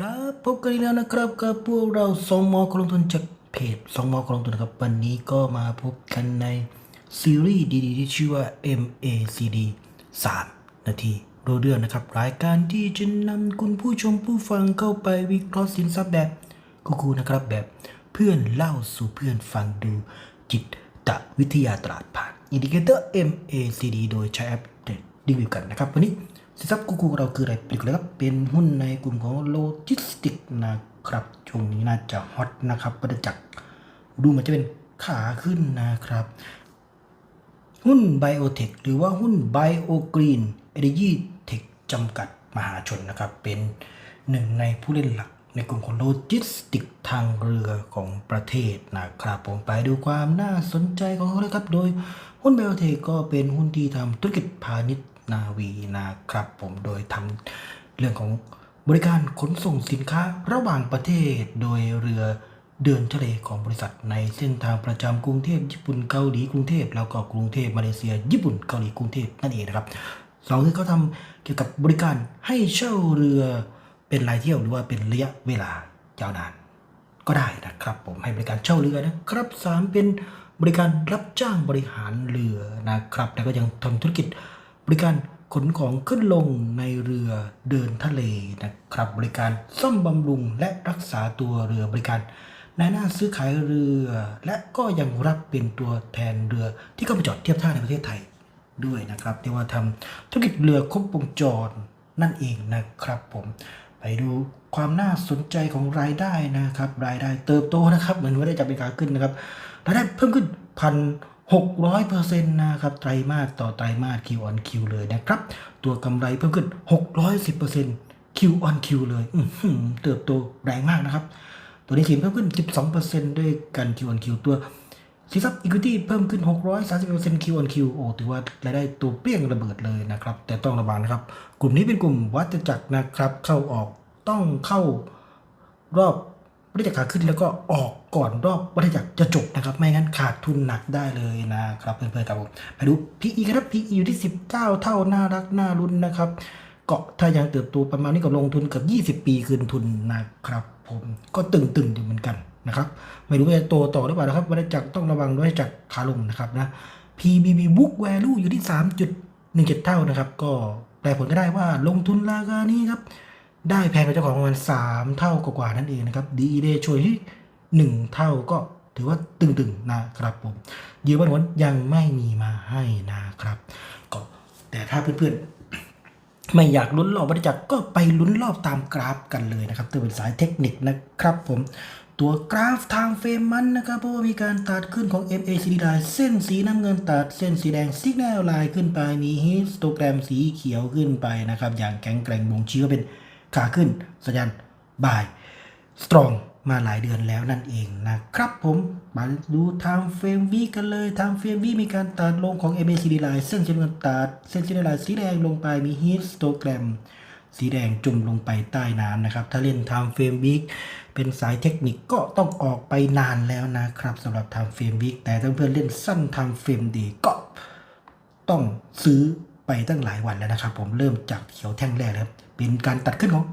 ครับพบกันอีกแล้วนะครับกับพวกเราสองมอคนลงทุนจากเพจสองมอคนลงทุนนะครับ วันนี้ก็มาพบกันในซีรีส์ดีๆที่ชื่อว่า MACD 3 นาทีรู้เรื่องนะครับรายการที่จะนำคุณผู้ชมผู้ฟังเข้าไปวิเคราะห์สินทรัพย์แบบคูลๆนะครับแบบเพื่อนเล่าสู่เพื่อนฟังดูจิตตวิทยาตลาดผ่านอินดิเคเตอร์ MACD โดยใช้แอปเดตรีวิวกันนะครับวันนี้ สินทรัพย์กูกูของเราคืออะไรเป็นเลยครับ เป็นหุ้นในกลุ่มของโลจิสติกนะครับ ช่วงนี้น่าจะฮอตนะครับประจักษ์ดูเหมันจะเป็นขาขึ้นนะครับ หุ้นไบโอเทคหรือว่าหุ้นไบโอกรีนเอเนจีเทคจำกัดมหาชนนะครับ เป็นหนึ่งในผู้เล่นหลักในกลุ่มของโลจิสติกทางเรือของประเทศนะครับ ผมไปดูความน่าสนใจของเขาเลยครับ โดยหุ้นไบโอเทคก็เป็นหุ้นที่ทำธุรกิจพาณิชย์ นาวีนะครับ ผมโดยทำเรื่องของบริการขนส่งสินค้าระหว่างประเทศ โดยเรือเดินทะเลของบริษัทในเส้นทางประจำกรุงเทพญี่ปุ่นเกาหลีกรุงเทพแล้วก็กรุงเทพมาเลเซีย ญี่ปุ่นเกาหลีกรุงเทพนั่นเองนะครับสองคือเขาทำเกี่ยวกับบริการให้เช่าเรือเป็นรายเที่ยวหรือว่าเป็นระยะเวลายาวนาน ก็ได้นะครับ ผมให้บริการเช่าเรือนะครับสามเป็นบริการรับจ้างบริหารเรือนะครับ แล้วก็ยังทำธุรกิจ บริการขนของขึ้นลงในเรือเดินทะเลนะครับ บริการซ่อมบำรุงและรักษาตัวเรือบริการนายหน้าซื้อขายเรือ และก็ยังรับเป็นตัวแทนเรือที่เข้าไปจอดเทียบท่าในประเทศไทยด้วยนะครับเรียกว่าทำธุรกิจเรือครบวงจรนั่นเองนะครับผมไปดูความน่าสนใจของรายได้นะครับ รายได้เติบโตนะครับ เหมือนว่าได้จับเป็นขาขึ้นนะครับรายได้เพิ่มขึ้นพัน หกร้อยเปอร์เซ็นต์นะครับไตรมาสต่อไตรมาส Q on Q เลยนะครับ ตัวกำไรเพิ่มขึ้นหกร้อยสิบเปอร์เซ็นต์ Q on Q เลยอื้อหือเติบโตแรงมากนะครับ ตัวนี้สินเพิ่มขึ้น 12%ด้วยกัน Q on Q ตัวสินทรัพย์ Equity เพิ่มขึ้น 630% Q on Q โอ้ถือว่ารายได้ตัวเปรี้ยงระเบิดเลยนะครับ แต่ต้องระวังนะครับ กลุ่มนี้เป็นกลุ่มวัฏจักรนะครับ เข้าออกต้องเข้ารอบ วัฏจักรขาขึ้นแล้วก็ออกก่อนรอบวัฏจักรจะจบนะครับ ไม่งั้นขาดทุนหนักได้เลยนะครับเพื่อนๆครับผมไปดู PE ครับ PE อยู่ที่ 19 เท่าน่ารักน่ารุนนะครับ เกาะถ้ายังเติบโตประมาณนี้ก็ลงทุนเกือบ20 ปีคืนทุนนะครับ ผมก็ตึงๆอยู่เหมือนกันนะครับ ไม่รู้ว่าจะโตต่อหรือเปล่านะครับวัฏจักรต้องระวังด้วยจากขาลงนะครับนะ PBB book value อยู่ที่ 3.17 เท่านะครับ ก็แปลผลก็ได้ว่าลงทุนราคานี้ครับ ได้แพงกว่าเจ้าของประมาณ 3 เท่ากว่าๆนั่นเองนะครับ DE ratio ที่ 1 เท่าก็ถือว่าตึงๆนะครับผมยืนวันวนยังไม่มีมาให้นะครับ ก็แต่ถ้าเพื่อนๆ ไม่อยากลุ้นรอบวัฏจักก็ไปลุ้นรอบตามกราฟกันเลยนะครับตัวเป็นสายเทคนิคนะครับผมตัวกราฟทางเฟรมมันนะครับเพราะว่ามีการตัดขึ้นของ MACD line เส้นสีน้ำเงินตัดเส้นสีแดง Signal line ขึ้นไปมีฮิสโตแกรมสีเขียวขึ้นไปนะครับ อย่างแข็งแกร่งบ่งชี้ว่าเป็น ขาขึ้นสัญญาณบ่ายสตรองมาหลายเดือนแล้วนั่นเองนะครับผมมาดูทางเฟรมวีกันเลยทางเฟรมวีมีการตัดลงของ MACD line เส้นสีน้ำเงินตัดเส้นสีแดงสีแดงลงไปมีฮิสโตแกรมสีแดงจุ่มลงไปใต้น้ำนะครับ ถ้าเล่นไทม์เฟรมวิกเป็นสายเทคนิคก็ต้องออกไปนานแล้วนะครับสำหรับไทม์เฟรมวิกแต่ถ้าเพื่อนเล่นสั้นไทม์เฟรมดีก็ต้องซื้อ ไปตั้งหลายวันแล้วนะครับ ผมเริ่มจากเขียวแท่งแรกแล้วครับเป็นการตัดขึ้นของ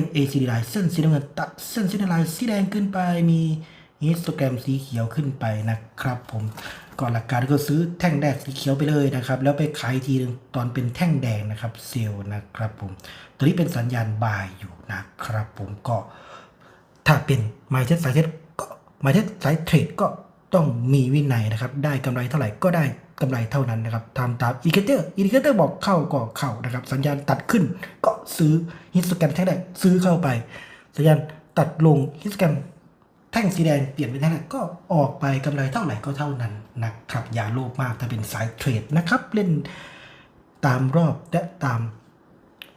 MACD line เส้นสีน้ำเงินตัดเส้นสีน้ำเงินสีแดงขึ้นไปมีฮิสโตแกรมสีเขียวขึ้นไปนะครับ ผมก่อนหลักการก็ซื้อแท่งแรกสีเขียวไปเลยนะครับ แล้วไปขายทีนึงตอนเป็นแท่งแดงนะครับเซลล์นะครับ ผมตัวนี้เป็นสัญญาณบายอยู่นะครับ ผมก็ถ้าเป็นไมเทสสายเทสก็ไมเทสสายเทรดก็ต้องมีวินัยนะครับ ได้กำไรเท่าไหร่ก็ได้ กำไรเท่านั้นนะครับทำตามอินดิเคเตอร์อินดิเคเตอร์บอกเข้าก็เข้านะครับ สัญญาณตัดขึ้นก็ซื้อฮิสแกรมแท่งแรกซื้อเข้าไป สัญญาณตัดลงฮิสแกรมแท่งสีแดงเปลี่ยนเป็นแท่งแดงก็ออกไปกำไรเท่าไหร่ก็เท่านั้นนะครับอย่าโลภมากถ้าเป็นสายเทรดนะครับ เล่นตามรอบและตาม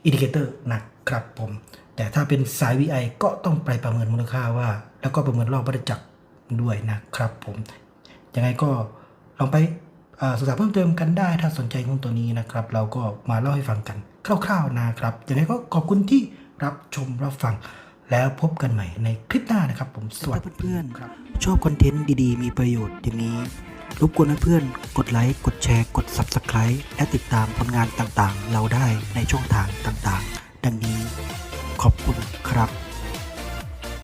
อินดิเคเตอร์นะครับผม แต่ถ้าเป็นสาย VI ก็ต้องไปประเมินมูลค่าว่า แล้วก็ประเมินรอบวัฏจักรด้วยนะครับผมยังไงก็ลองไป ศึกษาเพิ่มเติมกันได้ถ้าสนใจหุ้นตัวนี้นะครับ เราก็มาเล่าให้ฟังกันคร่าวๆนะครับอย่างไรก็ขอบคุณที่รับชมรับฟังแล้วพบกันใหม่ในคลิปหน้านะครับ ผมสวัสดีเพื่อนๆชอบคอนเทนต์ดีๆ มีประโยชน์อย่างนี้รบกวนเพื่อนกดไลค์ กดแชร์ กด Subscribe และติดตามผลงานต่างๆ เราได้ในช่องทางต่างๆ ดังนี้ขอบคุณครับ